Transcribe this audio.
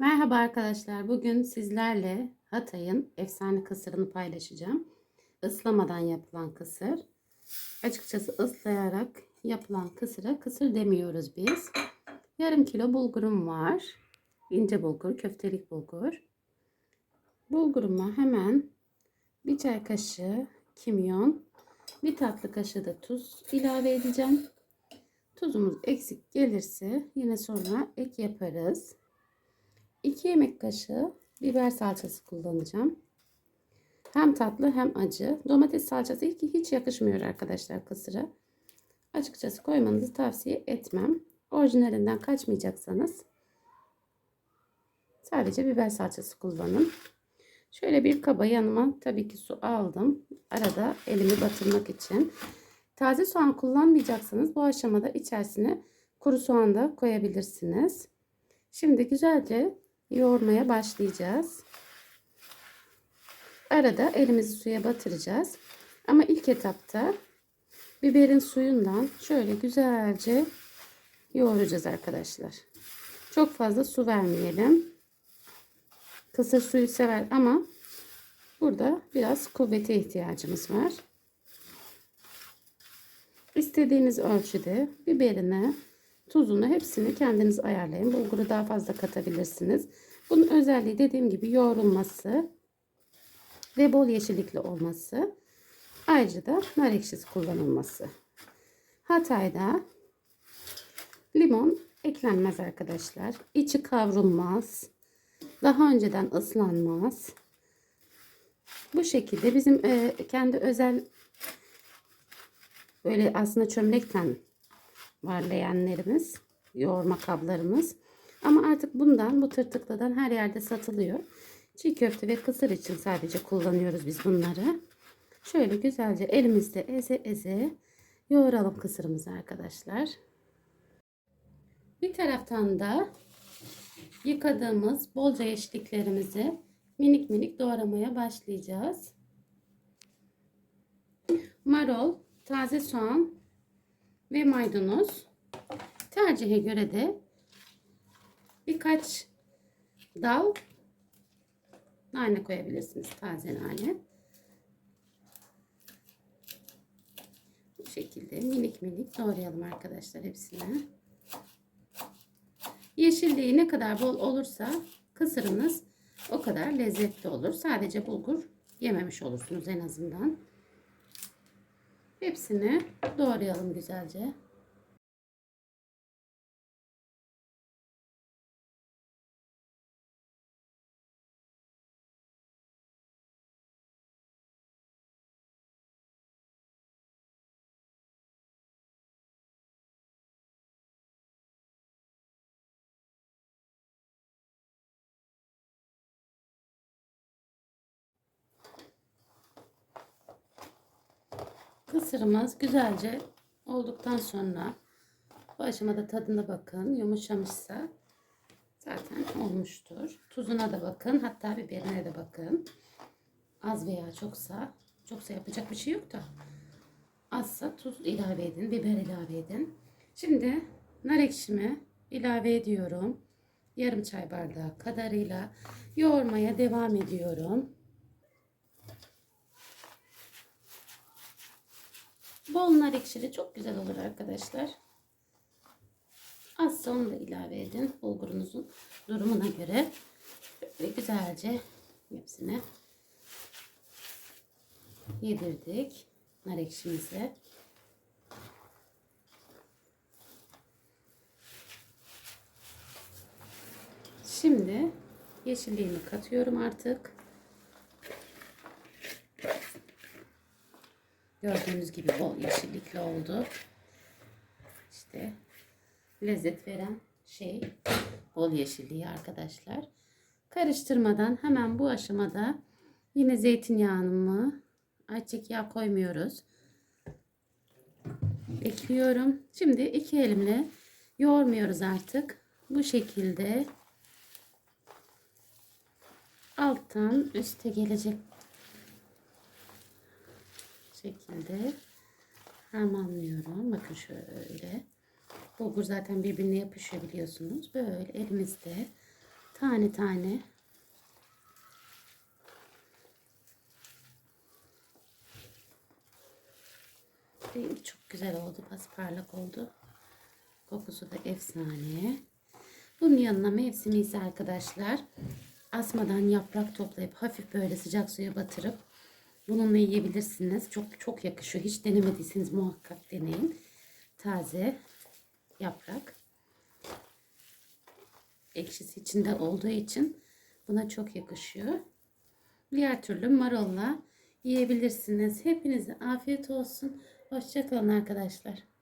Merhaba arkadaşlar. Bugün sizlerle Hatay'ın efsane kısırını paylaşacağım. Islamadan yapılan kısır. Açıkçası ıslayarak yapılan kısıra kısır demiyoruz biz. Yarım kilo bulgurum var. İnce bulgur, köftelik bulgur. Bulguruma hemen bir çay kaşığı kimyon, bir tatlı kaşığı da tuz ilave edeceğim. Tuzumuz eksik gelirse yine sonra ek yaparız. 2 yemek kaşığı biber salçası kullanacağım. Hem tatlı hem acı. Domates salçası hiç yakışmıyor arkadaşlar kısıra. Açıkçası koymanızı tavsiye etmem. Orijinalinden kaçmayacaksanız sadece biber salçası kullanın. Şöyle bir kaba yanıma tabii ki su aldım. Arada elimi batırmak için. Taze soğan kullanmayacaksanız bu aşamada içerisine kuru soğan da koyabilirsiniz. Şimdi güzelce yoğurmaya başlayacağız. Arada elimizi suya batıracağız. Ama ilk etapta biberin suyundan şöyle güzelce yoğuracağız arkadaşlar. Çok fazla su vermeyelim. Kısır suyu sever ama burada biraz kuvvete ihtiyacımız var. İstediğiniz ölçüde biberini, tuzunu hepsini kendiniz ayarlayın. Bulguru daha fazla katabilirsiniz. Bunun özelliği dediğim gibi yoğrulması ve bol yeşillikli olması. Ayrıca da nar ekşisi kullanılması. Hatay'da limon eklenmez arkadaşlar. İçi kavrulmaz. Daha önceden ıslanmaz. Bu şekilde bizim e, kendi özel böyle aslında çömlekten var leğenlerimiz, yoğurma kablarımız. Ama artık bundan, bu tırtıklıdan her yerde satılıyor. Çiğ köfte ve kısır için sadece kullanıyoruz biz bunları. Şöyle güzelce elimizde eze eze yoğuralım kısırımızı arkadaşlar. Bir taraftan da yıkadığımız bolca yeşilliklerimizi minik minik doğramaya başlayacağız. Marul, taze soğan ve maydanoz. Tercihe göre de birkaç dal nane koyabilirsiniz. Taze nane. Bu şekilde minik minik doğrayalım arkadaşlar hepsini. Yeşilliği ne kadar bol olursa kısırınız o kadar lezzetli olur. Sadece bulgur yememiş olursunuz en azından. Hepsini doğrayalım güzelce. Kısırımız güzelce olduktan sonra bu aşamada tadına bakın. Yumuşamışsa zaten olmuştur. Tuzuna da bakın. Hatta biberine de bakın. Az veya çoksa çoksa yapacak bir şey yok da azsa tuz ilave edin. Biber ilave edin. Şimdi nar ekşimi ilave ediyorum. Yarım çay bardağı kadarıyla yoğurmaya devam ediyorum. Bol nar ekşili çok güzel olur arkadaşlar. Az onu da ilave edin. Bulgurunuzun durumuna göre. Böyle güzelce hepsine yedirdik. Nar ekşimizi. Şimdi yeşilliğimi katıyorum artık. Gördüğünüz gibi bol yeşillikli oldu. İşte lezzet veren şey bol yeşilliği arkadaşlar. Karıştırmadan hemen bu aşamada yine zeytinyağımı ayçiçek yağı koymuyoruz. Ekliyorum. Şimdi iki elimle yoğurmuyoruz artık. Bu şekilde alttan üste gelecek şekilde harmanlıyorum. Bakın şöyle. Bulgur zaten birbirine yapışıyor biliyorsunuz. Böyle elimizde Tane tane. Çok güzel oldu. Pasparlak oldu. Kokusu da efsane. Bunun yanına mevsimi ise arkadaşlar asmadan yaprak toplayıp hafif böyle sıcak suya batırıp bununla yiyebilirsiniz. Çok çok yakışıyor. Hiç denemediyseniz muhakkak deneyin. Taze yaprak. Ekşisi içinde olduğu için buna çok yakışıyor. Diğer türlü marolla yiyebilirsiniz. Hepinize afiyet olsun. Hoşçakalın arkadaşlar.